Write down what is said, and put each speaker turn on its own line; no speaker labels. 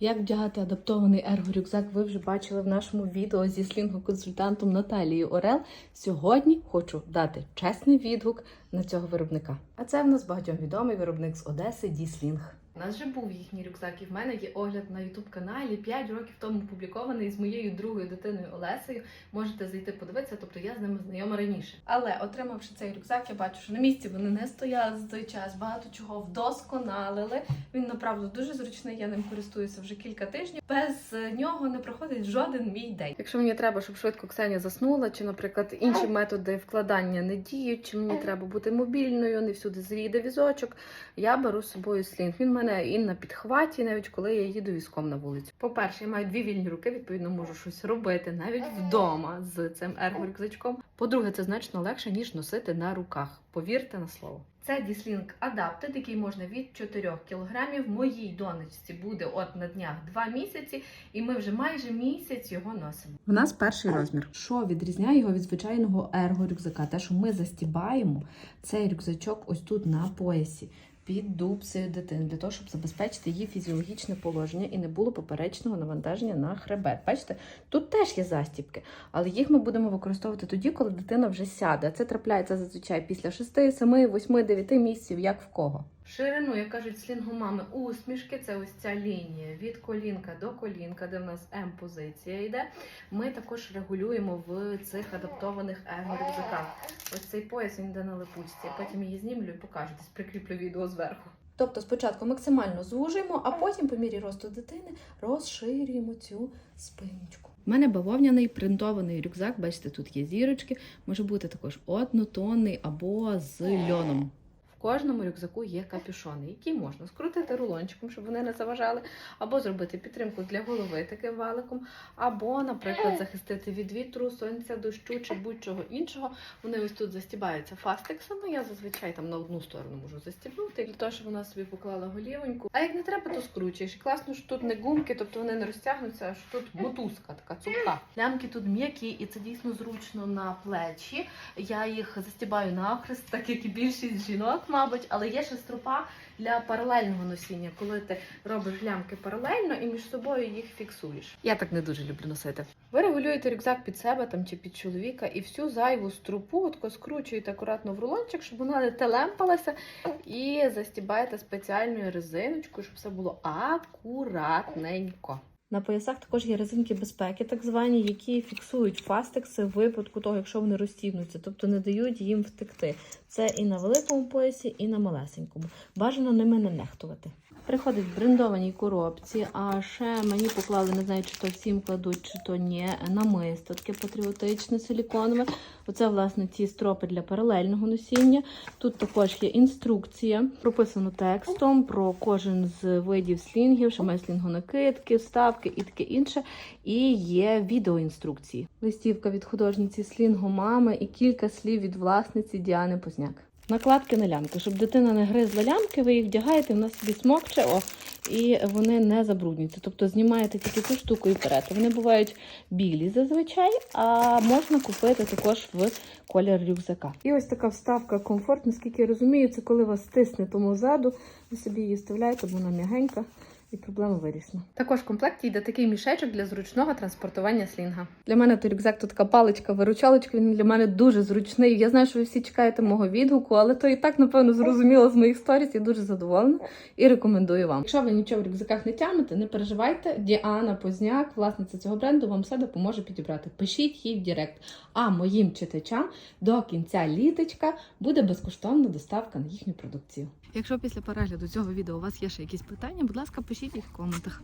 Як вдягати адаптований ерго-рюкзак, ви вже бачили в нашому відео зі слінго-консультантом Наталією Орел. Сьогодні хочу дати чесний відгук на цього виробника. А це в нас багатьом відомий виробник з Одеси Діслінг. У нас вже був їхній рюкзак, і в мене є огляд на youtube каналі 5 років тому публікований з моєю другою дитиною Олесею. Можете зайти подивитися, тобто я з ними знайома раніше. Але отримавши цей рюкзак, я бачу, що на місці вони не стояли за той час, багато чого вдосконалили. Він направду дуже зручний. Я ним користуюся вже кілька тижнів. Без нього не проходить жоден мій день. Якщо мені треба, щоб швидко Ксеня заснула, чи, наприклад, інші методи вкладання не діють, чи мені треба бути мобільною, не всюди зріде візочок, я беру з собою слінг. Він мене і на підхваті, навіть коли я їду візком на вулицю. По-перше, я маю дві вільні руки, відповідно, можу щось робити навіть вдома з цим ерго-рюкзачком. По-друге, це значно легше, ніж носити на руках. Повірте на слово. Це Діслінг Adapted, який можна від 4 кг. Моїй донечці буде от на днях 2 місяці, і ми вже майже місяць його носимо.
В нас перший розмір.
Що відрізняє його від звичайного ерго-рюкзака? Те, що ми застібаємо цей рюкзачок ось тут на поясі. Під дубцею дитини для того, щоб забезпечити її фізіологічне положення і не було поперечного навантаження на хребет. Бачите, тут теж є застібки, але їх ми будемо використовувати тоді, коли дитина вже сяде. Це трапляється зазвичай після 6, 7, 8, 9 місяців, як в кого. Ширину, як кажуть слінгомами, усмішки це ось ця лінія від колінка до колінка, де в нас М-позиція йде. Ми також регулюємо в цих адаптованих ерго-рюкзаках. Ось цей пояс він йде на липучці. Я потім її знімлю і покажу, десь прикріплю відео зверху. Тобто спочатку максимально звужуємо, а потім, по мірі росту дитини, розширюємо цю спиночку. У мене бавовняний принтований рюкзак. Бачите, тут є зірочки. Може бути також однотонний або з льоном. Кожному рюкзаку є капюшони, які можна скрутити рулончиком, щоб вони не заважали, або зробити підтримку для голови таким валиком, або, наприклад, захистити від вітру, сонця, дощу чи будь-чого іншого. Вони ось тут застібаються фастексами. Я зазвичай там на одну сторону можу застібнути, для того, щоб вона собі поклала голівоньку. А як не треба, то скручуєш. Класно, що тут не гумки, тобто вони не розтягнуться, а що тут мотузка, така цупка. Лямки тут м'які, і це дійсно зручно на плечі. Я їх застібаю навхрест, так як і більшість жінок, мабуть, але є ще стропа для паралельного носіння, коли ти робиш лямки паралельно і між собою їх фіксуєш. Я так не дуже люблю носити. Ви регулюєте рюкзак під себе там чи під чоловіка, і всю зайву струпу отко скручуєте акуратно в рулончик, щоб вона не телемпалася, і застібаєте спеціальною резиночкою, щоб все було акуратненько. На поясах також є резинки безпеки, так звані, які фіксують фастекси в випадку того, якщо вони розтягнуться, тобто не дають їм втекти. Це і на великому поясі, і на малесенькому. Бажано ними не нехтувати. Приходить в брендованій коробці, а ще мені поклали, не знаю, чи то всім кладуть, чи то ні, намисто таке патріотичне силіконове. Оце, власне, ті стропи для паралельного носіння. Тут також є інструкція, прописано текстом про кожен з видів слінгів, що має слінгонакидки, вставки і таке інше. І є відеоінструкції. Листівка від художниці слінгомами і кілька слів від власниці Діани Позняк. Накладки на лямки, щоб дитина не гризла лямки, ви їх вдягаєте, вона собі смокче, о, і вони не забруднюються. Тобто знімаєте тільки цю штуку і вперед. Вони бувають білі зазвичай, а можна купити також в колір рюкзака. І ось така вставка комфорт, наскільки я розумію, це коли вас стисне тому ззаду, ви собі її вставляєте, бо вона м'ягенька. І проблема вирішена. Також в комплекті йде такий мішечок для зручного транспортування слінга. Для мене той рюкзак то така паличка, виручалочка. Він для мене дуже зручний. Я знаю, що ви всі чекаєте мого відгуку, але то і так, напевно, зрозуміло з моїх сторіс. Я дуже задоволена і рекомендую вам. Якщо ви нічого в рюкзаках не тягнете, не переживайте. Діана Позняк, власниця цього бренду, вам все допоможе підібрати. Пишіть їй в Директ. А моїм читачам до кінця літочка буде безкоштовна доставка на їхню продукцію. Якщо після перегляду цього відео у вас є ще якісь питання, будь ласка, пишіть їх в коментах.